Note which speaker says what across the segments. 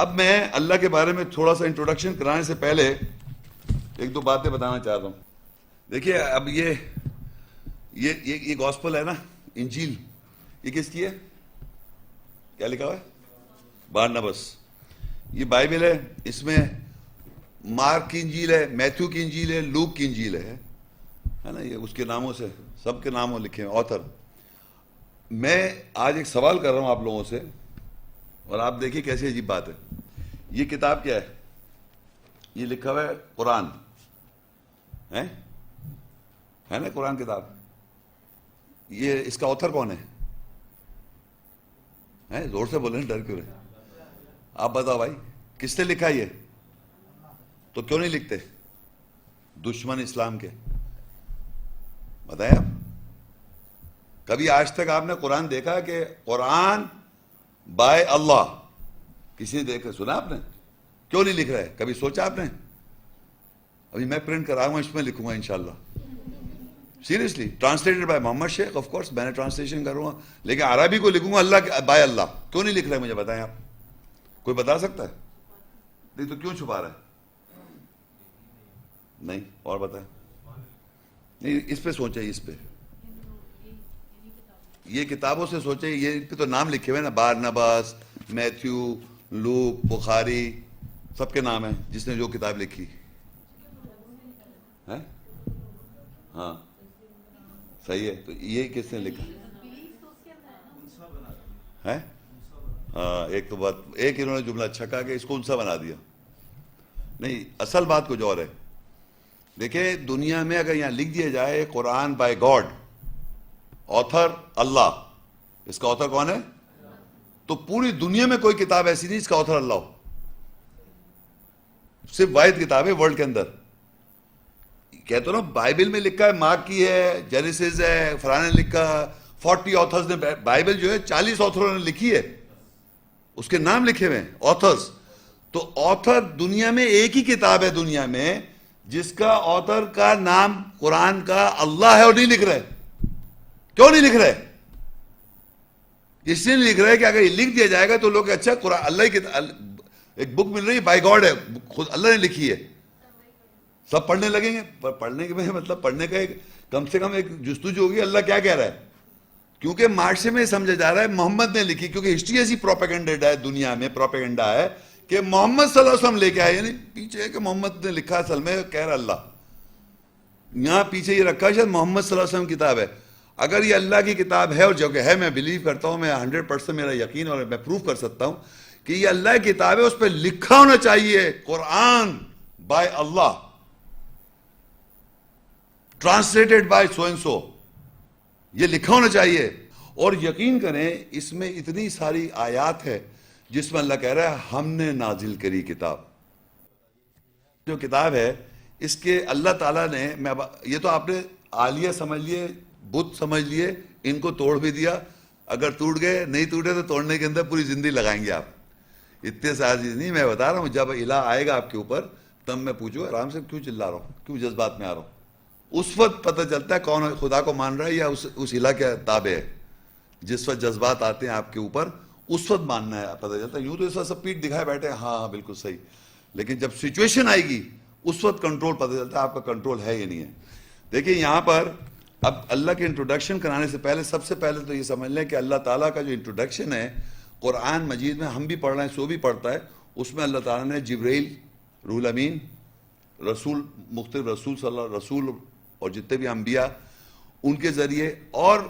Speaker 1: اب میں اللہ کے بارے میں تھوڑا سا انٹروڈکشن کرانے سے پہلے ایک دو باتیں بتانا چاہ رہا ہوں دیکھیے اب یہ یہ یہ گاسپل ہے نا انجیل یہ کس کی ہے کیا لکھا ہوا ہے بار نبس یہ بائبل ہے اس میں مارک کی انجیل ہے میتھو کی انجیل ہے لوک انجیل ہے ہے نا یہ اس کے ناموں سے سب کے ناموں لکھے ہیں آتھر میں آج ایک سوال کر رہا ہوں آپ لوگوں سے اور آپ دیکھیں کیسی عجیب بات ہے یہ کتاب کیا ہے یہ لکھا ہوا ہے قرآن ہے نا قرآن کتاب یہ اس کا آتھر کون ہے زور سے بولے ڈر کیوں آپ بتاؤ بھائی کس نے لکھا یہ تو کیوں نہیں لکھتے دشمن اسلام کے بتائیں آپ کبھی آج تک آپ نے قرآن دیکھا کہ قرآن بائے اللہ کسی نے دیکھ سنا آپ نے کیوں نہیں لکھ رہے کبھی سوچا آپ نے ابھی میں پرنٹ کرا ہوں اس میں لکھوں گا ان شاء اللہ seriously translated by Muhammad Sheikh of course میں نے ٹرانسلیشن کروں گا لیکن عربی کو لکھوں گا اللہ بائے اللہ کیوں نہیں لکھ رہے مجھے بتائیں آپ کوئی بتا سکتا ہے نہیں تو کیوں چھپا رہا ہے نہیں اور بتائیں نہیں اس پہ سوچیں اس پہ یہ کتابوں سے سوچیں یہ ان تو نام لکھے ہوئے نا بار نباس میتھیو لوک بخاری سب کے نام ہیں جس نے جو کتاب لکھی ہے ہاں صحیح ہے تو یہ کس نے لکھا ہے ہاں ایک تو بات ایک انہوں نے جملہ چھکا کہ اس کو ان سا بنا دیا نہیں اصل بات کچھ اور ہے دیکھیں دنیا میں اگر یہاں لکھ دیا جائے Quran by God author Allah اس کا آتھر کون ہے تو پوری دنیا میں کوئی کتاب ایسی نہیں اس کا آتھر اللہ ہو صرف واحد کتاب ہے ورلڈ کے اندر نا بائبل میں لکھا ہے مارک کی ہے ہے نے لکھا فورٹی آتھرز نے بائبل جو ہے چالیس آتھروں نے لکھی ہے اس کے نام لکھے ہوئے ہیں آتھرز تو آتھر دنیا میں ایک ہی کتاب ہے دنیا میں جس کا آتھر کا نام قرآن کا اللہ ہے اور نہیں لکھ رہے کیوں نہیں لکھ رہے لیے نہیں لکھ رہے کہ اگر یہ لکھ دیا جائے گا تو لوگ اچھا قرآن اللہ کی ایک بک مل رہی ہے بائی گاڈ ہے خود اللہ نے لکھی ہے سب پڑھنے لگیں گے پڑھنے میں مطلب پڑھنے کا ایک کم سے کم ایک جستجو ہوگی اللہ کیا کہہ رہا ہے کیونکہ معاشرے میں سمجھا جا رہا ہے محمد نے لکھی کیونکہ ہسٹری ایسی پروپیگنڈیڈ ہے دنیا میں پروپیگنڈا ہے کہ محمد صلی اللہ علیہ وسلم لے کے آئے یعنی پیچھے کہ محمد نے لکھا اصل میں کہہ رہا اللہ یہاں پیچھے یہ رکھا شاید محمد صلی اللہ علیہ وسلم کتاب ہے اگر یہ اللہ کی کتاب ہے اور جو کہ ہے میں بلیو کرتا ہوں میں ہنڈریڈ پرسینٹ میرا یقین اور میں پروف کر سکتا ہوں کہ یہ اللہ کی کتاب ہے اس پہ لکھا ہونا چاہیے Quran by Allah translated by so so یہ لکھا ہونا چاہیے اور یقین کریں اس میں اتنی ساری آیات ہے جس میں اللہ کہہ رہا ہے ہم نے نازل کری کتاب جو کتاب ہے اس کے اللہ تعالیٰ نے یہ تو آپ نے عالیہ سمجھ لیے بت سمجھ لیے ان کو توڑ بھی دیا اگر ٹوٹ گئے نہیں ٹوٹے توڑنے کے اندر پوری زندگی لگائیں گے آپ اتنے نہیں میں بتا رہا ہوں جب الہ آئے گا آپ کے اوپر تب میں پوچھو آرام سے کیوں چل رہا ہوں کیوں جذبات میں آ رہا ہوں اس وقت پتہ چلتا ہے کون خدا کو مان رہا ہے یا اس کے تابع ہے جس وقت جذبات آتے ہیں آپ کے اوپر اس وقت ماننا ہے پتہ چلتا ہے یوں تو اس وقت سب پیٹ دکھائے بیٹھے ہیں ہاں ہاں بالکل صحیح لیکن جب سچویشن آئے گی اس وقت کنٹرول پتہ چلتا ہے آپ کا کنٹرول ہے یا نہیں ہے دیکھیے یہاں پر اب اللہ کے انٹروڈکشن کرانے سے پہلے سب سے پہلے تو یہ سمجھ لیں کہ اللہ تعالیٰ کا جو انٹروڈکشن ہے قرآن مجید میں ہم بھی پڑھ رہے ہیں سو بھی پڑھتا ہے اس میں اللہ تعالیٰ نے جبریل رول امین رسول مختلف رسول صلی اللہ رسول اور جتنے بھی انبیاء ان کے ذریعے اور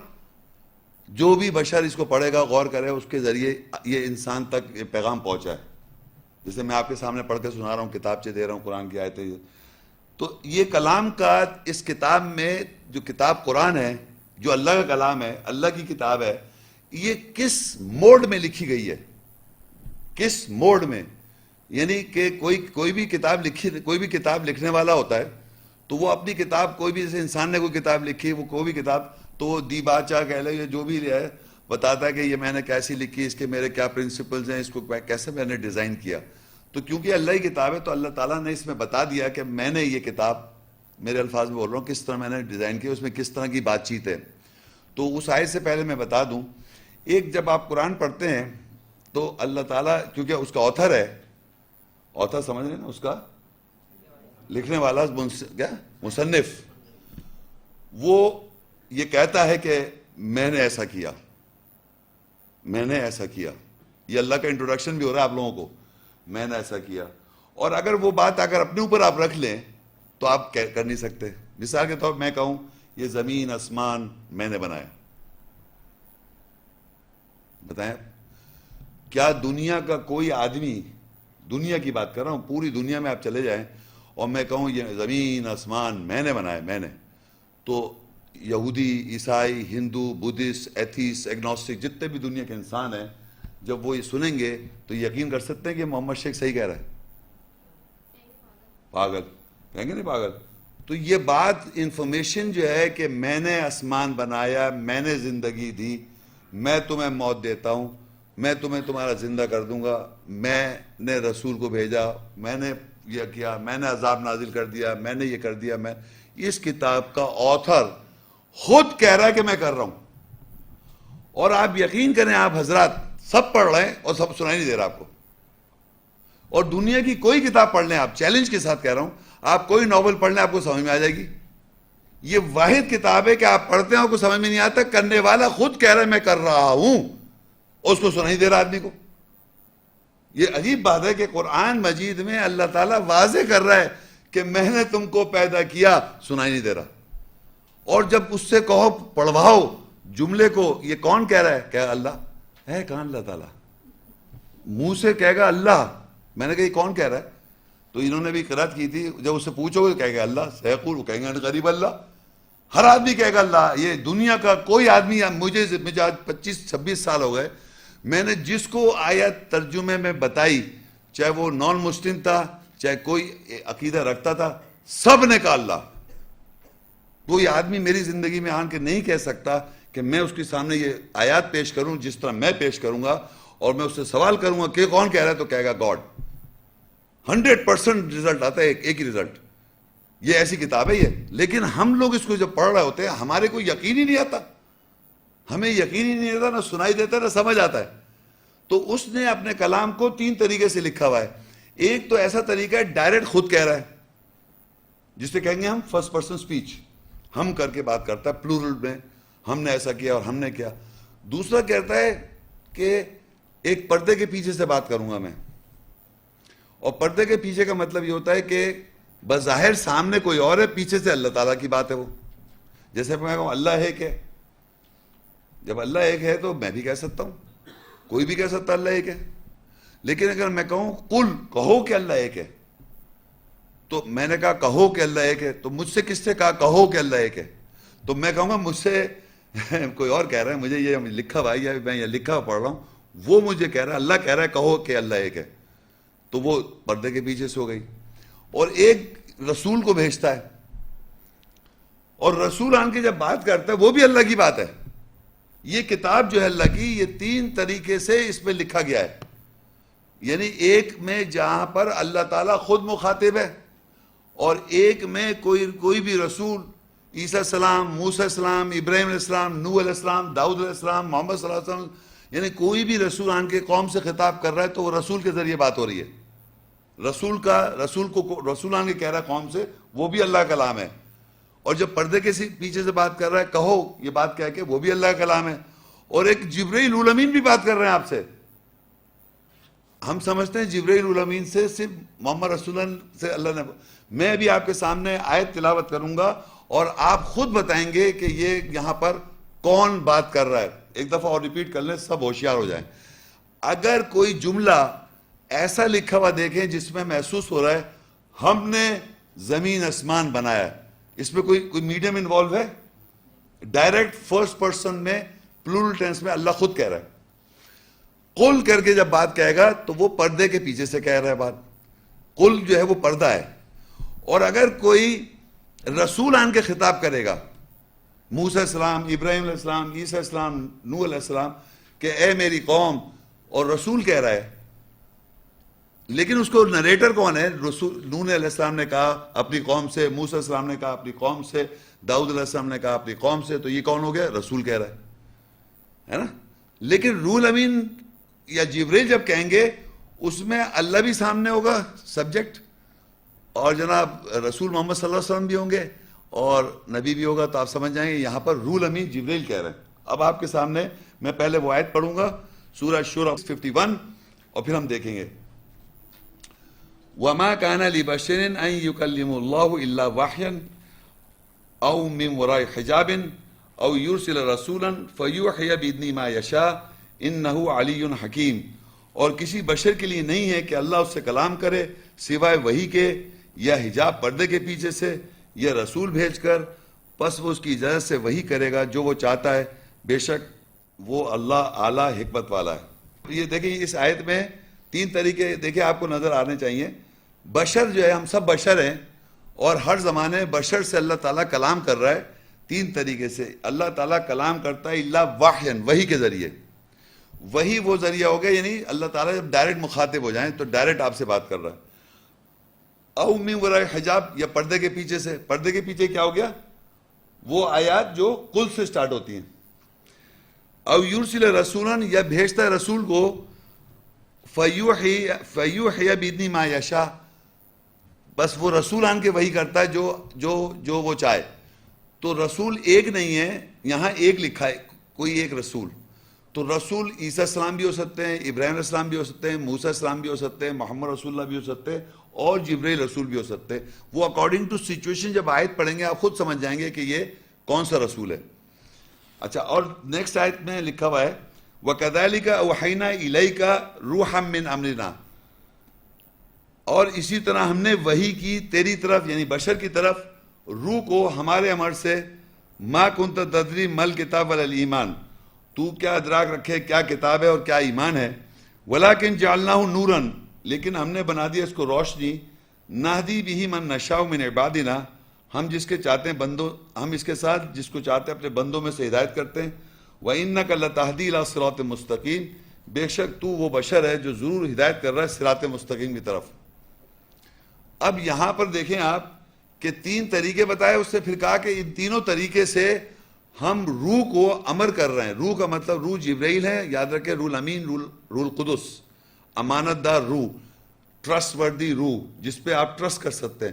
Speaker 1: جو بھی بشر اس کو پڑھے گا غور کرے اس کے ذریعے یہ انسان تک یہ پیغام پہنچا ہے جیسے میں آپ کے سامنے پڑھ کے سنا رہا ہوں کتاب چی دے رہا ہوں قرآن کی آئے تو یہ کلام کا اس کتاب میں جو کتاب قرآن ہے جو اللہ کا کلام ہے اللہ کی کتاب ہے یہ کس موڈ میں لکھی گئی ہے کس موڈ میں یعنی کہ کوئی کوئی بھی کتاب لکھی کوئی بھی کتاب لکھنے والا ہوتا ہے تو وہ اپنی کتاب کوئی بھی جیسے انسان نے کوئی کتاب لکھی وہ کوئی بھی کتاب تو وہ دی بادشاہ کہہ لے یا جو بھی ہے بتاتا ہے کہ یہ میں نے کیسی لکھی اس کے میرے کیا پرنسپلز ہیں اس کو کیسے میں نے ڈیزائن کیا تو کیونکہ اللہ کی کتاب ہے تو اللہ تعالیٰ نے اس میں بتا دیا کہ میں نے یہ کتاب میرے الفاظ میں بول رہا ہوں کس طرح میں نے ڈیزائن کیا اس میں کس طرح کی بات چیت ہے تو اس آئے سے پہلے میں بتا دوں ایک جب آپ قرآن پڑھتے ہیں تو اللہ تعالیٰ کیونکہ اس کا آتھر ہے آتھر سمجھ رہے نا اس کا لکھنے والا مصنف وہ یہ کہتا ہے کہ میں نے ایسا کیا میں نے ایسا کیا یہ اللہ کا انٹروڈکشن بھی ہو رہا ہے آپ لوگوں کو میں نے ایسا کیا اور اگر وہ بات اگر اپنے اوپر آپ رکھ لیں تو آپ کر نہیں سکتے مثال کے طور میں کہوں یہ زمین میں نے بنایا بتائیں کیا دنیا کا کوئی آدمی دنیا کی بات کر رہا ہوں پوری دنیا میں آپ چلے جائیں اور میں کہوں یہ زمین آسمان میں نے بنایا میں نے تو یہودی عیسائی ہندو ایتھیس ایگنوسٹک جتنے بھی دنیا کے انسان ہیں جب وہ یہ سنیں گے تو یقین کر سکتے ہیں کہ محمد شیخ صحیح کہہ رہا ہے پاگل کہیں گے نہیں پاگل تو یہ بات انفارمیشن جو ہے کہ میں نے آسمان بنایا میں نے زندگی دی میں تمہیں موت دیتا ہوں میں تمہیں تمہارا زندہ کر دوں گا میں نے رسول کو بھیجا میں نے یہ کیا میں نے عذاب نازل کر دیا میں نے یہ کر دیا میں اس کتاب کا آتھر خود کہہ رہا ہے کہ میں کر رہا ہوں اور آپ یقین کریں آپ حضرات سب پڑھ رہے ہیں اور سب سنائی نہیں دے رہا آپ کو اور دنیا کی کوئی کتاب پڑھ لیں آپ چیلنج کے ساتھ کہہ رہا ہوں آپ کوئی ناول پڑھنے آپ کو سمجھ میں آ جائے گی یہ واحد کتاب ہے کہ آپ پڑھتے ہیں آپ کو سمجھ میں نہیں آتا کرنے والا خود کہہ رہا ہے میں کر رہا ہوں اس کو سنائی دے رہا آدمی کو یہ عجیب بات ہے کہ قرآن مجید میں اللہ تعالیٰ واضح کر رہا ہے کہ میں نے تم کو پیدا کیا سنائی نہیں دے رہا اور جب اس سے کہو پڑھواؤ جملے کو یہ کون کہہ رہا ہے کہ اللہ ہے کہاں اللہ تعالیٰ منہ سے کہے گا اللہ میں نے کہا یہ کون کہہ رہا ہے تو انہوں نے بھی قرأت کی تھی جب اس سے پوچھو گے کہے گا اللہ سیقور وہ کہیں گے غریب اللہ ہر آدمی کہے گا اللہ یہ دنیا کا کوئی آدمی مجھے مجھے آج پچیس چھبیس سال ہو گئے میں نے جس کو آیت ترجمے میں بتائی چاہے وہ نان مسلم تھا چاہے کوئی عقیدہ رکھتا تھا سب نے کہا اللہ کوئی آدمی میری زندگی میں آن کے نہیں کہہ سکتا کہ میں اس کے سامنے یہ آیات پیش کروں جس طرح میں پیش کروں گا اور میں اس سے سوال کروں گا کہ کون کہہ رہا ہے تو کہے گا گاڈ ہنڈریڈ پرسینٹ ریزلٹ آتا ہے ایک, ایک ہی رزلٹ یہ ایسی کتاب ہے یہ لیکن ہم لوگ اس کو جب پڑھ رہے ہوتے ہیں ہمارے کو یقین ہی نہیں آتا ہمیں یقین ہی نہیں آتا نہ سنائی دیتا نہ سمجھ آتا ہے تو اس نے اپنے کلام کو تین طریقے سے لکھا ہوا ہے ایک تو ایسا طریقہ ہے ڈائریکٹ خود کہہ رہا ہے جس سے کہیں گے ہم فرسٹ پرسن سپیچ ہم کر کے بات کرتا ہے پلورل میں ہم نے ایسا کیا اور ہم نے کیا دوسرا کہتا ہے کہ ایک پردے کے پیچھے سے بات کروں گا میں اور پردے کے پیچھے کا مطلب یہ ہوتا ہے کہ بظاہر سامنے کوئی اور ہے پیچھے سے اللہ تعالیٰ کی بات ہے وہ جیسے میں کہوں اللہ ایک ہے جب اللہ ایک ہے تو میں بھی کہہ سکتا ہوں کوئی بھی کہہ سکتا اللہ ایک ہے لیکن اگر میں کہوں کل کہو کہ اللہ ایک ہے تو میں نے کہا کہو کہ اللہ ایک ہے تو مجھ سے کس سے کہا کہو کہ اللہ ایک ہے تو میں کہوں گا مجھ سے کوئی اور کہہ رہا ہے مجھے یہ لکھا بھائی میں یہ لکھا پڑھ رہا ہوں وہ مجھے کہہ رہا ہے اللہ کہہ رہا ہے کہو کہ اللہ ایک ہے تو وہ پردے کے پیچھے سو گئی اور ایک رسول کو بھیجتا ہے اور رسول آن کے جب بات کرتا ہے وہ بھی اللہ کی بات ہے یہ کتاب جو ہے اللہ کی یہ تین طریقے سے اس میں لکھا گیا ہے یعنی ایک میں جہاں پر اللہ تعالیٰ خود مخاطب ہے اور ایک میں کوئی کوئی بھی رسول عیسیٰ السلام موسیٰ السلام ابراہیم علیہ السلام نو علیہ السلام داؤد علیہ السلام محمد صلی اللہ علیہ وسلم یعنی کوئی بھی رسول آن کے قوم سے خطاب کر رہا ہے تو وہ رسول کے ذریعے بات ہو رہی ہے رسول کا رسول کو رسول آنگے کہہ رہا قوم سے وہ بھی اللہ کلام ہے اور جب پردے کے پیچھے سے بات کر رہا ہے کہو یہ بات کہہ کے وہ بھی اللہ کلام ہے اور ایک بھی بات کر رہے ہیں ہیں آپ سے سے ہم سمجھتے صرف محمد رسول اللہ سے نے میں بھی آپ کے سامنے آیت تلاوت کروں گا اور آپ خود بتائیں گے کہ یہ یہاں پر کون بات کر رہا ہے ایک دفعہ اور ریپیٹ کر لیں سب ہوشیار ہو جائیں اگر کوئی جملہ ایسا لکھا ہوا دیکھیں جس میں محسوس ہو رہا ہے ہم نے زمین اسمان بنایا اس میں کوئی کوئی میڈیم انوالو ہے ڈائریکٹ فرسٹ پرسن میں پلورل ٹینس میں اللہ خود کہہ رہا ہے قل کر کے جب بات کہے گا تو وہ پردے کے پیچھے سے کہہ رہا ہے بات قل جو ہے وہ پردہ ہے اور اگر کوئی رسول آن کے خطاب کرے گا موسیٰ علیہ السلام ابراہیم علیہ السلام عیسیٰ علیہ السلام نو علیہ السلام کہ اے میری قوم اور رسول کہہ رہا ہے لیکن اس کو نریٹر کون ہے رسول نون علیہ السلام نے کہا اپنی قوم سے موسیٰ علیہ السلام نے کہا اپنی قوم سے داؤد علیہ السلام نے کہا اپنی قوم سے تو یہ کون ہو گیا رسول کہہ رہا ہے نا لیکن رول امین یا جبریل جب کہیں گے اس میں اللہ بھی سامنے ہوگا سبجیکٹ اور جناب رسول محمد صلی اللہ علیہ وسلم بھی ہوں گے اور نبی بھی ہوگا تو آپ سمجھ جائیں گے یہاں پر رول امین جبریل کہہ رہے ہیں اب آپ کے سامنے میں پہلے وہ آیت پڑھوں گا سورہ شورہ 51 اور پھر ہم دیکھیں گے وما كان لبشر يكلم الله وحيا من وراء حجاب يرسل رسولا فيوحي ما يشاء انه علي حكيم اور کسی بشر کے لیے نہیں ہے کہ اللہ اس سے کلام کرے سوائے وہی کے یا حجاب پردے کے پیچھے سے یا رسول بھیج کر پس وہ اس کی اجازت سے وہی کرے گا جو وہ چاہتا ہے بے شک وہ اللہ اعلیٰ حکمت والا ہے یہ دیکھیں اس آیت میں تین طریقے دیکھیں آپ کو نظر آنے چاہیے بشر جو ہے ہم سب بشر ہیں اور ہر زمانے بشر سے اللہ تعالیٰ کلام کر رہا ہے تین طریقے سے اللہ تعالیٰ کلام کرتا ہے اللہ کے ذریعے وہ ذریعہ ہو یعنی اللہ تعالیٰ جب ڈائریکٹ مخاطب ہو جائیں تو ڈائریکٹ آپ سے بات کر رہا ہے او اومیور حجاب یا پردے کے پیچھے سے پردے کے پیچھے کیا ہو گیا وہ آیات جو کل سے سٹارٹ ہوتی ہیں او یورسل رسولن یا بھیجتا ہے رسول کو فیوحی فیوحی بیدنی ما یشا بس وہ رسول آن کے وہی کرتا ہے جو جو جو وہ چاہے تو رسول ایک نہیں ہے یہاں ایک لکھا ہے کوئی ایک رسول تو رسول عیسیٰ السلام بھی ہو سکتے ہیں ابراہیم السلام بھی ہو سکتے ہیں موسیٰ السلام بھی ہو سکتے ہیں محمد رسول اللہ بھی ہو سکتے ہیں اور جبریل رسول بھی ہو سکتے ہیں وہ اکارڈنگ ٹو سچویشن جب آیت پڑھیں گے آپ خود سمجھ جائیں گے کہ یہ کون سا رسول ہے اچھا اور نیکسٹ آیت میں لکھا ہوا ہے وکدالی کا روح اور اسی طرح ہم نے وہی کی تیری طرف یعنی بشر کی طرف روح کو ہمارے امر سے ما کنت تدری مل کتاب ولی ایمان تو کیا ادراک رکھے کیا کتاب ہے اور کیا ایمان ہے ولیکن کن جالنا ہوں نورن لیکن ہم نے بنا دیا اس کو روشنی نہدی بھی من نشا من عبادنا ہم جس کے چاہتے ہیں بندوں ہم اس کے ساتھ جس کو چاہتے ہیں اپنے بندوں میں سے ہدایت کرتے ہیں بے شک تو وہ بشر ہے جو ضرور ہدایت کر رہا ہے صراط مستقیم کی طرف اب یہاں پر دیکھیں آپ کہ تین طریقے بتائے اس نے پھر کہا کہ ان تینوں طریقے سے ہم روح کو امر کر رہے ہیں روح کا مطلب روح جبرائیل ہے یاد رکھے رول امین رول رول قدس امانت دار روح ٹرسٹ وردی روح جس پہ آپ ٹرسٹ کر سکتے ہیں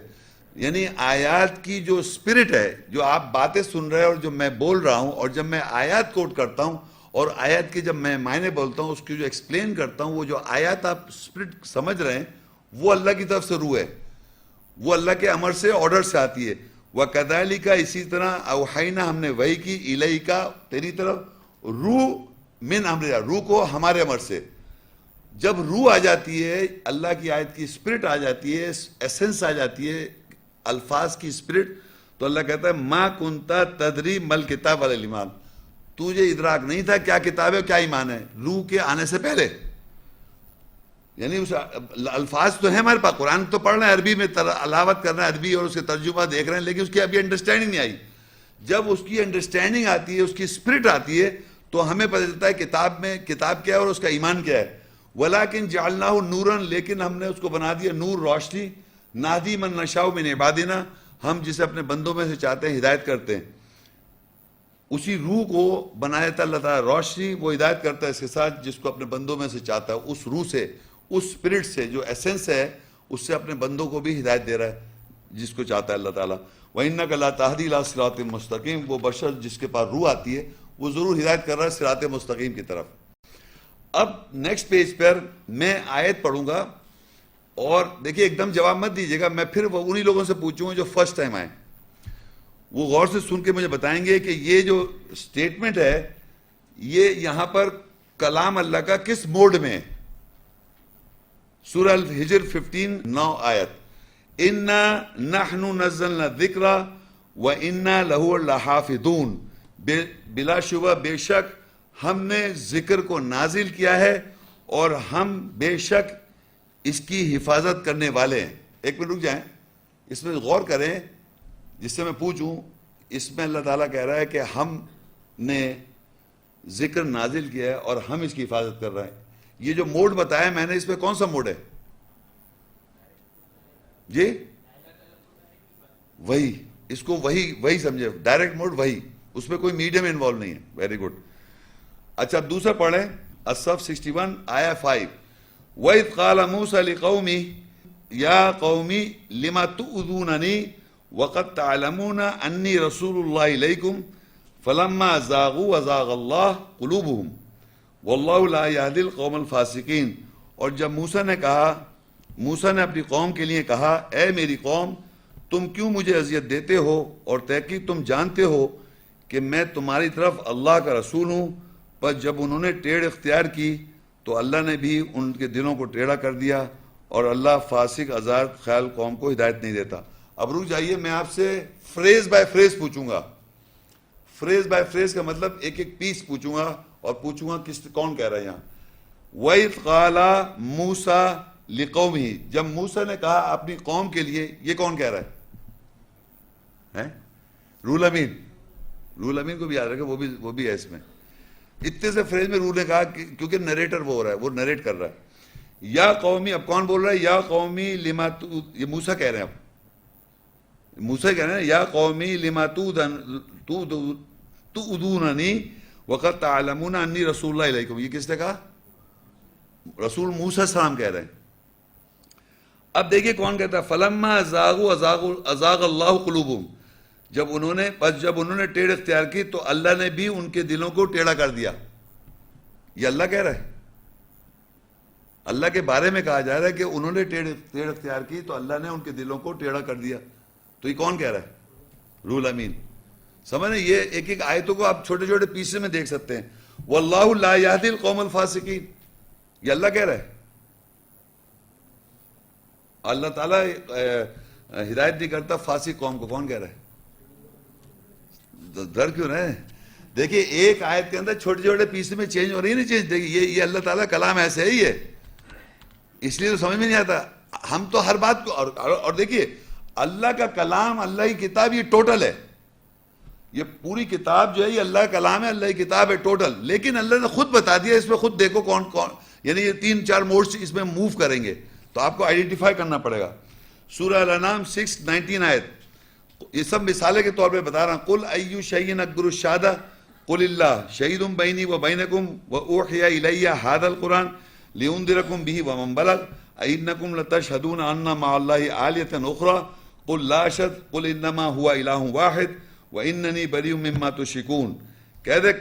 Speaker 1: یعنی آیات کی جو اسپرٹ ہے جو آپ باتیں سن رہے ہیں اور جو میں بول رہا ہوں اور جب میں آیات کوٹ کرتا ہوں اور آیات کی جب میں معنی بولتا ہوں اس کی جو ایکسپلین کرتا ہوں وہ جو آیات آپ اسپرٹ سمجھ رہے ہیں وہ اللہ کی طرف سے روح ہے وہ اللہ کے عمر سے آرڈر سے آتی ہے وہ کدالی کا اسی طرح اوحینہ ہم نے وہی کی الہی کا تیری طرف روح من ہم روح کو ہمارے امر سے جب روح آ جاتی ہے اللہ کی آیت کی اسپرٹ آ جاتی ہے ایسنس آ جاتی ہے الفاظ کی اسپرٹ تو اللہ کہتا ہے ما کنتا تدری مل کتاب والے ایمان ہے لو کے آنے سے پہلے یعنی الفاظ تو ہیں پاس قرآن تو عربی میں علاوت کر رہے ہیں عربی اور اس کے ترجمہ دیکھ رہے ہیں لیکن اس ابھی انڈرسٹینڈنگ نہیں آئی جب اس کی انڈرسٹینڈنگ آتی ہے اس کی اسپرٹ آتی ہے تو ہمیں پتہ چلتا ہے کتاب میں کتاب کیا ہے اور اس کا ایمان کیا ہے لیکن ہم نے اس کو بنا دیا نور روشنی نادی من نشاؤ من عبادنا ہم جسے اپنے بندوں میں سے چاہتے ہیں ہدایت کرتے ہیں اسی روح کو بنایا تھا اللہ تعالیٰ روشنی وہ ہدایت کرتا ہے اس کے ساتھ جس کو اپنے بندوں میں سے چاہتا ہے اس روح سے اس سے جو ایسنس ہے اس سے اپنے بندوں کو بھی ہدایت دے رہا ہے جس کو چاہتا ہے اللہ تعالیٰ وہ کا اللہ تعداد مستقیم وہ بشر جس کے پاس روح آتی ہے وہ ضرور ہدایت کر رہا ہے سلاط مستقیم کی طرف اب نیکسٹ پیج پر میں آیت پڑھوں گا اور دیکھیے ایک دم جواب مت دیجیے گا میں پھر وہ انہی لوگوں سے پوچھوں گا جو فرسٹ ٹائم آئے وہ غور سے سن کے مجھے بتائیں گے کہ یہ جو سٹیٹمنٹ ہے یہ یہاں پر کلام اللہ کا کس موڈ میں سورہ الحجر 15 نو آیت انا نحن نزلنا ذکرا و انا لہو الحافون بلا شبہ بے شک ہم نے ذکر کو نازل کیا ہے اور ہم بے شک اس کی حفاظت کرنے والے ہیں ایک منٹ رک جائیں اس میں غور کریں جس سے میں پوچھوں اس میں اللہ تعالیٰ کہہ رہا ہے کہ ہم نے ذکر نازل کیا ہے اور ہم اس کی حفاظت کر رہے ہیں یہ جو موڈ بتایا میں نے اس پہ کون سا موڈ ہے جی وہی اس کو وہی وہی سمجھے ڈائریکٹ موڈ وہی اس میں کوئی میڈیم انوالو نہیں ہے ویری گڈ اچھا دوسرا پڑھیں اصف سکسٹی ون آیا فائیو وَإِذْ قَالَ مُوسَى لِقَوْمِهِ يَا قَوْمِ لِمَا تُؤْذُونَنِي وَقَدْ تَعْلَمُونَ أَنِّي رَسُولُ اللَّهِ إِلَيْكُمْ فَلَمَّا زَاغُوا وَزَاغَ اللَّهِ قُلُوبُهُمْ وَاللَّهُ لَا يَهْدِي الْقَوْمَ الْفَاسِقِينَ اور جب موسیٰ نے کہا موسیٰ نے اپنی قوم کے لیے کہا اے میری قوم تم کیوں مجھے عذیت دیتے ہو اور تحقیق تم جانتے ہو کہ میں تمہاری طرف اللہ کا رسول ہوں پر جب انہوں نے ٹیڑ اختیار کی تو اللہ نے بھی ان کے دلوں کو ٹیڑھا کر دیا اور اللہ فاسق آزاد خیال قوم کو ہدایت نہیں دیتا اب رک جائیے میں آپ سے فریز بائی فریز پوچھوں گا فریز بائی فریز کا مطلب ایک ایک پیس پوچھوں گا اور پوچھوں گا کس کون کہہ رہا ہے یہاں جب موسا نے کہا اپنی قوم کے لیے یہ کون کہہ رہا ہے رول امین رول امین کو بھی یاد رکھے وہ بھی وہ بھی ہے اس میں اتنے سے فریج میں روح نے کہا کہ کیونکہ نریٹر وہ ہو رہا ہے وہ نریٹ کر رہا ہے یا قومی اب کون بول رہا ہے یا قومی لما تو یہ موسا کہہ رہے ہیں اب موسا کہہ رہے ہیں یا قومی لما تو دن تو تو ادون وقت تعلمون انی رسول اللہ علیکم یہ کس نے کہا رسول موسا سلام کہہ رہے ہیں اب دیکھیے کون کہتا ہے فلما ازاغ ازاغ ازاغ اللہ قلوبوں جب انہوں نے بس جب انہوں نے ٹیڑھ اختیار کی تو اللہ نے بھی ان کے دلوں کو ٹیڑھا کر دیا یہ اللہ کہہ رہا ہے اللہ کے بارے میں کہا جا رہا ہے کہ انہوں نے اختیار کی تو اللہ نے ان کے دلوں کو ٹیڑھا کر دیا تو یہ کون کہہ رہا ہے رول الامین سمجھ یہ ایک ایک آیتوں کو آپ چھوٹے چھوٹے پیسے میں دیکھ سکتے ہیں وہ اللہ اللہ یاد کوم یہ اللہ کہہ رہا ہے اللہ تعالیٰ ہدایت نہیں کرتا فاسق قوم کو کون کہہ رہا ہے ڈرو دیکھیں دیکھیے آیت کے اندر چھوٹے چھوٹے پیسے نہیں چینج یہ اللہ تعالیٰ کلام ایسے ہی ہے اس لیے تو سمجھ میں نہیں آتا ہم تو ہر بات کو اور دیکھیے اللہ کا کلام اللہ کی کتاب یہ ٹوٹل ہے یہ پوری کتاب جو ہے یہ اللہ کا کلام ہے اللہ کی کتاب ہے ٹوٹل لیکن اللہ نے خود بتا دیا اس میں خود دیکھو کون کون یعنی یہ تین چار اس میں موو کریں گے تو آپ کو کرنا پڑے گا سورہ الانام سکس نائنٹین آیت یہ سب مثالے کے طور پہ بتا رہا ہوں قل ایو کل اکبر الشادہ قل اللہ شہیدم بینی و بینکم و اوحیا الیہ حاد القرآن لیندرکم بھی و من بلغ ممبل مع لتا شدون اخرى قل لا لاشد قل انما ہوا الہ واحد و این بری تو کہہ دے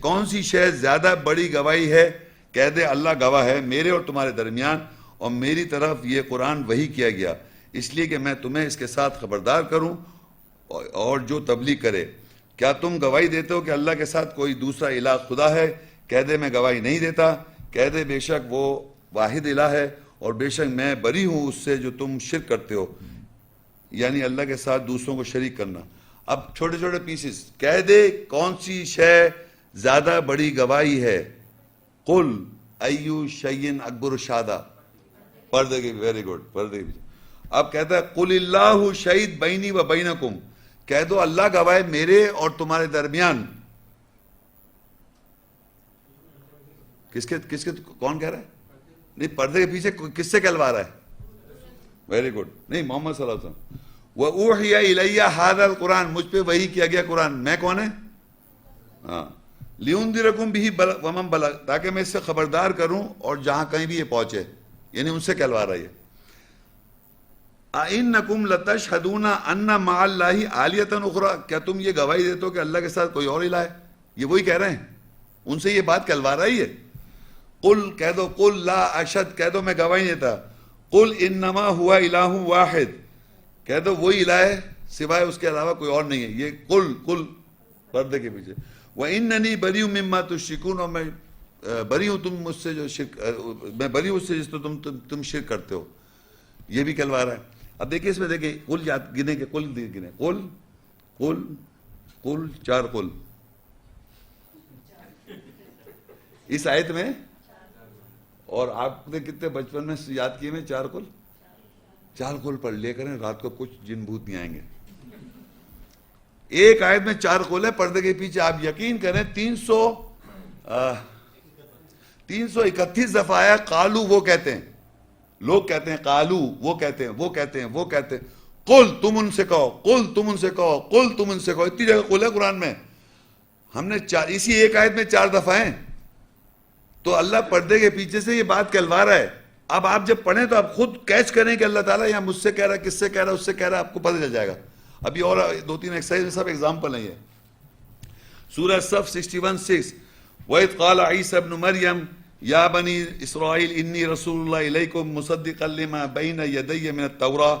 Speaker 1: کون سی شہد زیادہ بڑی گواہی ہے کہہ دے اللہ گواہ ہے میرے اور تمہارے درمیان اور میری طرف یہ قرآن وہی کیا گیا اس لیے کہ میں تمہیں اس کے ساتھ خبردار کروں اور جو تبلیغ کرے کیا تم گواہی دیتے ہو کہ اللہ کے ساتھ کوئی دوسرا الہ خدا ہے کہہ دے میں گواہی نہیں دیتا کہہ دے بے شک وہ واحد الہ ہے اور بے شک میں بری ہوں اس سے جو تم شرک کرتے ہو یعنی اللہ کے ساتھ دوسروں کو شریک کرنا اب چھوٹے چھوٹے پیسز کہہ دے کون سی شے زیادہ بڑی گواہی ہے قل ایو شعین اکبر شادہ پردے ویری گڈ پردے بھی اب کہتا ہے قل اللہ شہید بینی و بینکم کہہ دو اللہ گواہ میرے اور تمہارے درمیان کس کے کس کے کون کہہ رہا ہے نہیں پردے کے پیچھے کس سے کہلوا رہا ہے ویری گڈ نہیں محمد صلی اللہ علیہ وسلم وہ اوحی الیہ حاضر القرآن مجھ پہ وہی کیا گیا قرآن میں کون ہے ہاں لیون درکم بھی ومم بلغ تاکہ میں اس سے خبردار کروں اور جہاں کہیں بھی یہ پہنچے یعنی ان سے کہلوا رہا ہے ان تم یہ گواہی دیتے ہو کہ اللہ کے ساتھ کوئی اور ہے یہ وہی کہہ رہے ہیں ان سے یہ بات کلوا رہی ہے قل کہہ دو قل لا اشد کہہ دو میں گواہی دیتا ہوا الہ واحد کہہ دو وہی ہے سوائے اس کے علاوہ کوئی اور نہیں ہے یہ قل پردے کے پیچھے وَإِنَّنِي جو شرک میں اب دیکھیے اس میں دیکھیں کل یاد گنے کل گنے کل کل کل چار کل اس آیت میں اور آپ نے کتنے بچپن میں یاد کیے میں چار کل چار کل پڑھ لے کریں رات کو کچھ جن بھوت نہیں آئیں گے ایک آیت میں چار کول ہے پردے کے پیچھے آپ یقین کریں تین سو تین سو اکتیس دفعہ آیا کالو وہ کہتے ہیں لوگ کہتے ہیں قالو وہ کہتے ہیں وہ کہتے ہیں وہ کہتے ہیں قل تم ان سے کہو قل تم ان سے کہو قل تم ان سے کہو اتنی جگہ قل ہے قرآن میں ہم نے چار, اسی ایک آیت میں چار دفعہ ہیں تو اللہ پردے کے پیچھے سے یہ بات کہلوا رہا ہے اب آپ جب پڑھیں تو آپ خود کیچ کریں کہ اللہ تعالیٰ یہاں مجھ سے کہہ رہا ہے کس سے کہہ رہا ہے اس سے کہہ رہا ہے آپ کو پتہ چل جائے گا ابھی اور دو تین ایکسرسائز میں سب اگزامپل نہیں ہے سورہ صف سکسٹی ون سکس وحید قال عیسی ابن مریم یا بنی اسرائیل انی رسول اللہ علیکم مصدق لما بین یدی من التورا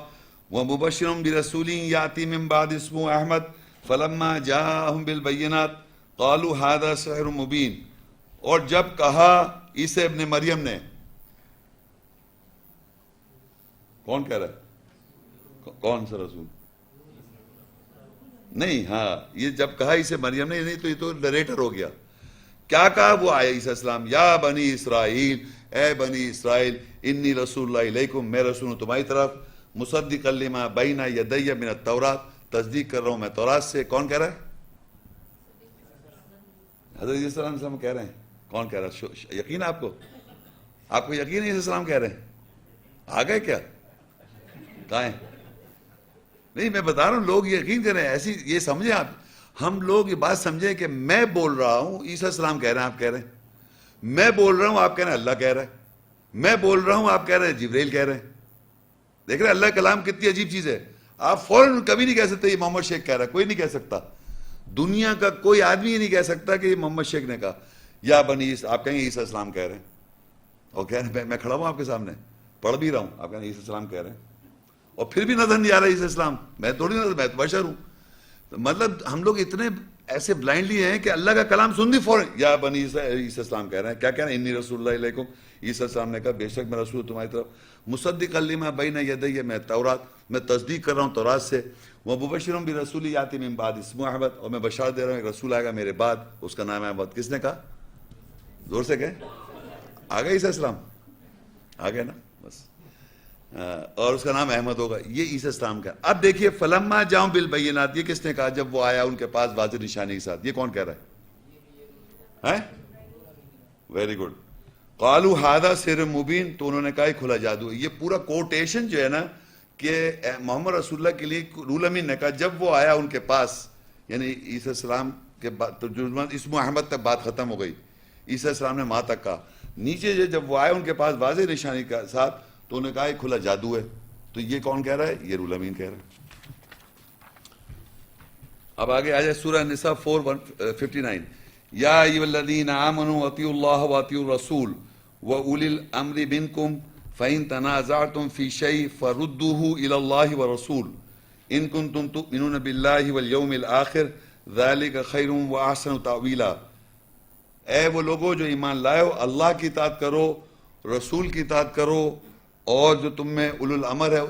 Speaker 1: و مبشرم برسول یاتی من بعد اسم احمد فلما جاہم بالبینات قالو حادا سحر مبین اور جب کہا عیسی ابن مریم نے کون کہہ رہا ہے کون سا رسول نہیں ہاں یہ جب کہا اسے مریم نے نہیں تو یہ تو ڈریٹر ہو گیا کیا کہا وہ آئے السلام یا بنی اسرائیل اے بنی اسرائیل انی رسول اللہ علیکم میں رسول ہوں تمہاری طرف مصدق یدیہ من التورات تصدیق کر رہا ہوں میں تورا سے کون کہہ رہا ہے حضرت عیسیٰ السلام کہہ رہے ہیں کون کہہ رہا ہے یقین آپ کو آپ کو یقین عیسیٰ السلام کہہ رہے ہیں آ گئے کیا میں بتا رہا ہوں لوگ یقین کر رہے ہیں ایسی یہ سمجھیں آپ ہم لوگ یہ بات سمجھیں کہ میں بول رہا ہوں عیسیٰ السلام کہہ رہے ہیں آپ کہہ رہے ہیں میں بول رہا ہوں آپ کہہ رہے ہیں اللہ کہہ رہا ہے میں بول رہا ہوں آپ کہہ رہے ہیں جبریل کہہ رہے ہیں دیکھ رہے ہیں اللہ کلام کتنی عجیب چیز ہے آپ فوراً کبھی نہیں کہہ سکتے یہ محمد شیخ کہہ رہا ہے کوئی نہیں کہہ سکتا دنیا کا کوئی آدمی یہ نہیں کہہ سکتا کہ یہ محمد شیخ نے کہا یا بنی آپ کہیں عیسیٰ اسلام کہہ رہے ہیں اور کہہ رہے ہیں میں کھڑا ہوں آپ کے سامنے پڑھ بھی رہا ہوں آپ کہیں رہے ہیں عیسی اسلام کہہ رہے ہیں اور پھر بھی نظر نہیں آ رہا عیسی اسلام میں تھوڑی نظر میں تو بشر ہوں مطلب ہم لوگ اتنے ایسے بلائنڈلی ہیں کہ اللہ کا کلام سن دی فوراً یا بنی عیسیٰ عیسی اسلام کہہ رہے ہیں کیا کہہ رہے ہیں انی رسول اللہ عیسی السلام نے کہا بے شک میں رسول تمہاری طرف مصدق علی میں بین یدیہ میں تورات میں تصدیق کر رہا ہوں تورات سے وہ مبشرم بھی رسول آتی من بعد اسم احمد اور میں بشار دے رہا ہوں ایک رسول آئے گا میرے بعد اس کا نام احمد کس نے کہا زور سے کہیں آ گئے عیسی السلام آ گئے نا اور اس کا نام احمد ہوگا یہ عیسی اسلام کا اب دیکھیے فلما جاؤں بالبینات یہ کس نے کہا جب وہ آیا ان کے پاس واضح نشانی کے ساتھ یہ کون کہہ رہا ہے ویری گڈ قالو ہادہ سر مبین تو انہوں نے کہا کھلا جادو یہ پورا کوٹیشن جو ہے نا کہ محمد رسول اللہ کے لیے رول امین نے کہا جب وہ آیا ان کے پاس یعنی عیسی السلام کے ترجمان اس محمد تک بات ختم ہو گئی عیسی السلام نے ماں تک کہا نیچے جب وہ آئے ان کے پاس واضح نشانی کے ساتھ تو انہوں نے کہا یہ کھلا جادو ہے تو یہ کون کہہ رہا ہے یہ رول امین کہہ رہا ہے اب آگے آ جائے سورہ نسا فور ون ففٹی نائن یا الذین آمنوا اطیع اللہ و الرسول و اولی الامر منکم فین تنازعتم فی شیء فردوہ الى اللہ و رسول ان کنتم تؤمنون باللہ والیوم الاخر ذالک خیر و تعویلا اے وہ لوگوں جو ایمان لائے ہو اللہ کی اطاعت کرو رسول کی اطاعت کرو اور جو تم میں اول العمر ہے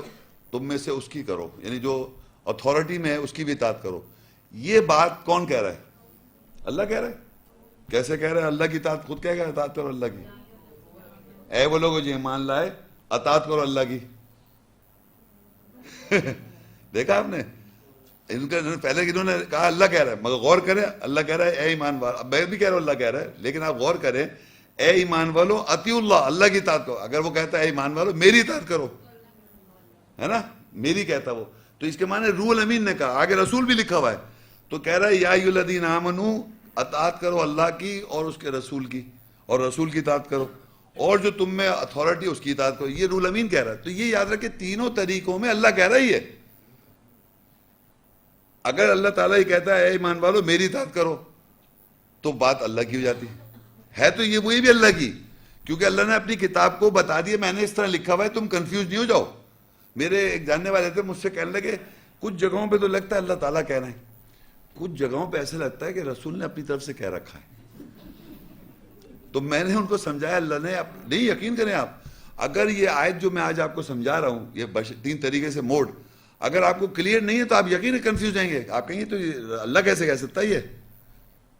Speaker 1: تم میں سے اس کی کرو یعنی جو اتھارٹی میں ہے اس کی بھی اطاعت کرو یہ بات کون کہہ رہا ہے اللہ کہہ رہا ہے کیسے کہہ رہا ہے اللہ کی اطاعت خود کہہ اطاعت کرو اللہ کی اے وہ لوگ جی مان لائے اطاط کرو اللہ کی دیکھا آپ نے ان پہلے انہوں نے کہا اللہ کہہ رہا ہے مگر غور کرے اللہ کہہ رہا ہے اے ایمان بار میں بھی کہہ رہا ہوں اللہ کہہ رہا ہے لیکن آپ غور کریں اے ایمان والو اتی اللہ اللہ کی اطاعت کرو اگر وہ کہتا ہے ایمان والو میری اطاعت کرو ہے نا میری کہتا وہ تو اس کے معنی روح الامین نے کہا آگے رسول بھی لکھا ہوا ہے تو کہہ رہا ہے یا آمنو اطاعت کرو اللہ کی اور اس کے رسول کی اور رسول کی اطاعت کرو اور جو تم میں اتھارٹی اس کی اطاعت کرو یہ رول امین کہہ رہا ہے تو یہ یاد رکھے تینوں طریقوں میں اللہ کہہ رہا ہی ہے اگر اللہ تعالیٰ ہی کہتا ہے اے ایمان والو میری اطاعت کرو تو بات اللہ کی ہو جاتی ہے ہے تو یہ وہی بھی اللہ کی کیونکہ اللہ نے اپنی کتاب کو بتا دیا میں نے اس طرح لکھا ہوا ہے تم کنفیوز نہیں ہو جاؤ میرے ایک جاننے والے تھے مجھ سے کہنے لگے کچھ جگہوں پہ تو لگتا ہے اللہ تعالیٰ کہہ رہے ہیں کچھ جگہوں پہ ایسا لگتا ہے کہ رسول نے اپنی طرف سے کہہ رکھا ہے تو میں نے ان کو سمجھایا اللہ نے نہیں یقین کریں آپ اگر یہ آیت جو میں آج آپ کو سمجھا رہا ہوں یہ تین طریقے سے موڈ اگر آپ کو کلیئر نہیں ہے تو آپ یقین کنفیوز جائیں گے آپ کہیں گے تو اللہ کیسے کہہ سکتا ہے یہ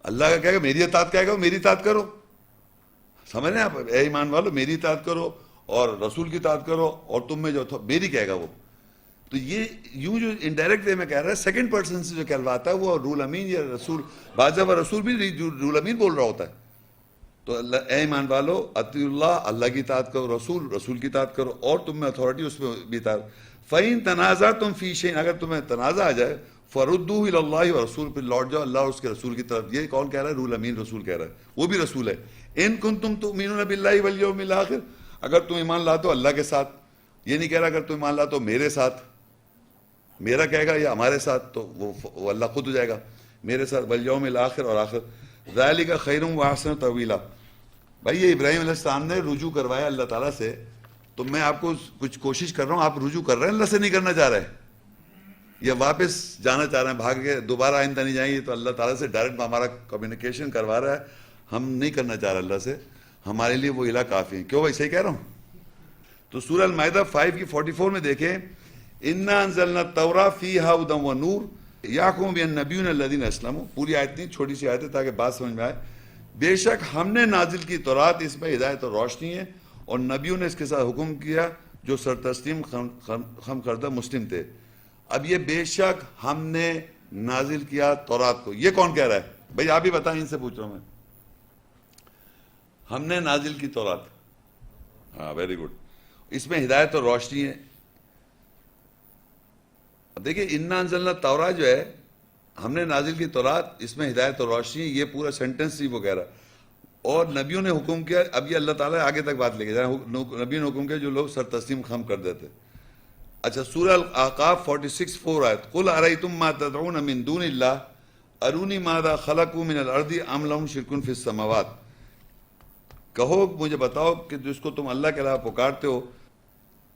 Speaker 1: اللہ کا کہے گا میری اطاعت کہے گا میری اطاعت کرو سمجھ رہے ہیں آپ اے ایمان والو میری اطاعت کرو اور رسول کی اطاعت کرو اور تم میں جو میری کہے گا وہ تو یہ یوں جو انڈائریکٹ وے میں کہہ رہا ہے سیکنڈ پرسن سے جو کہلواتا ہے وہ رول امین یا رسول باجب رسول بھی رول امین بول رہا ہوتا ہے تو اے ایمان والو عطی اللہ اللہ کی اطاعت کرو رسول رسول کی اطاعت کرو اور تم میں اتھارٹی اس میں بھی اطاعت فعین تنازع تم فی شین اگر تمہیں تنازع آ جائے فردو اللہ اور رسول پہ لوٹ جاؤ اللہ اور اس کے رسول کی طرف یہ کون کہہ رہا ہے رول امین رسول کہہ رہا ہے وہ بھی رسول ہے ان کن تم تو مین بلیم الآخر اگر تم ایمان لا تو اللہ کے ساتھ یہ نہیں کہہ رہا اگر تم ایمان لا تو میرے ساتھ میرا کہے گا یا ہمارے ساتھ تو وہ اللہ خود ہو جائے گا میرے ساتھ الآخر اور آخر کا آسن طویلا بھائی یہ ابراہیم علیہ السلام نے رجوع کروایا اللہ تعالیٰ سے تو میں آپ کو کچھ کوشش کر رہا ہوں آپ رجوع کر رہے ہیں اللہ سے نہیں کرنا چاہ رہے یا واپس جانا چاہ رہے ہیں بھاگ کے دوبارہ آئندہ نہیں جائیں گے تو اللہ تعالیٰ سے ڈائریکٹ ہمارا کمیونیکیشن کروا رہا ہے ہم نہیں کرنا چاہ رہے اللہ سے ہمارے لیے وہ الہ کافی ہیں کیوں بھائی صحیح کہہ رہا ہوں تو سورہ المائدہ 5 کی 44 میں دیکھیں انا انزلنا التوراۃ فیھا ھدا و نور یحکم بین نبیون الذین اسلموا پوری آیت نہیں چھوٹی سی آیت ہے تاکہ بات سمجھ میں آئے بے شک ہم نے نازل کی تورات اس میں ہدایت اور روشنی ہے اور نبیوں نے اس کے ساتھ حکم کیا جو سرتسلیم خم کردہ مسلم تھے اب یہ بے شک ہم نے نازل کیا تورات کو یہ کون کہہ رہا ہے بھائی آپ ہی بتائیں ان سے پوچھ رہا ہوں میں ہم نے نازل کی تورات ہاں ویری گڈ اس میں ہدایت اور روشنی ہے دیکھیے تورا جو ہے ہم نے نازل کی تورات اس میں ہدایت اور روشنی یہ پورا ہی وغیرہ اور نبیوں نے حکم کیا اب یہ اللہ تعالیٰ آگے تک بات لے نبیوں نے حکم کیا جو لوگ سر تسلیم خم کر دیتے اچھا سورہ القاف فورٹی سکس فور آئے ما تدعون من دون اللہ ارونی السماوات کہو مجھے بتاؤ کہ جس کو تم اللہ کے علاوہ پکارتے ہو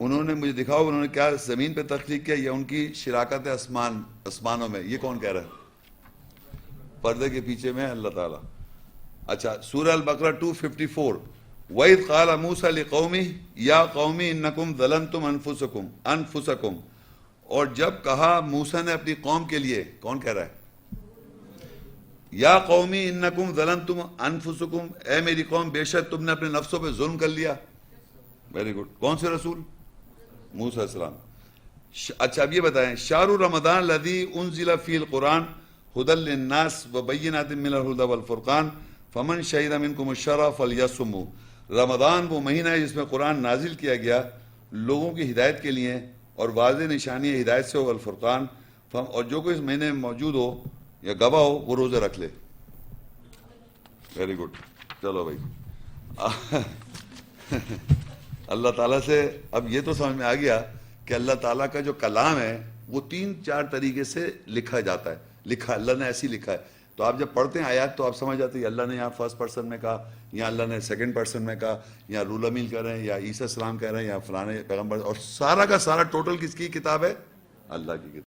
Speaker 1: انہوں نے مجھے دکھاؤ انہوں نے کیا زمین پہ تخلیق کیا یا ان کی شراکت ہے آسمان آسمانوں میں یہ کون کہہ رہا ہے پردے کے پیچھے میں اللہ تعالیٰ اچھا سورہ البقرہ وَإِذْ قَالَ مُوسَى لِقَوْمِهِ يَا قَوْمِ إِنَّكُمْ ظَلَمْتُمْ أَنفُسَكُمْ أَنفُسَكُمْ اور جب کہا موسیٰ نے اپنی قوم کے لیے کون کہہ رہا ہے یا قومی انکم ظلمتم انفسکم اے میری قوم بے شک تم نے اپنے نفسوں پہ ظلم کر لیا ویری گڈ کون سے رسول موسیٰ علیہ السلام اچھا اب یہ بتائیں شار رمضان لذی انزل فی القرآن حدل للناس و بینات من الہدى والفرقان فمن شہید منکم الشرع فلیصمو رمضان وہ مہینہ ہے جس میں قرآن نازل کیا گیا لوگوں کی ہدایت کے لیے اور واضح نشانی ہدایت سے ہو الفرقان اور جو کوئی اس مہینے میں موجود ہو یا گواہ ہو وہ روزے رکھ لے ویری گڈ چلو بھائی اللہ تعالیٰ سے اب یہ تو سمجھ میں آ گیا کہ اللہ تعالیٰ کا جو کلام ہے وہ تین چار طریقے سے لکھا جاتا ہے لکھا اللہ نے ایسی لکھا ہے تو آپ جب پڑھتے ہیں آیات تو آپ سمجھ جاتے ہیں اللہ نے یہاں فرسٹ پرسن میں کہا یا اللہ نے سیکنڈ پرسن میں کہا یا رول امیل کر رہے ہیں یا عیسیٰ السلام کہہ رہے ہیں یا فلانے پیغمبر اور سارا کا سارا ٹوٹل کس کی کتاب ہے اللہ کی کتاب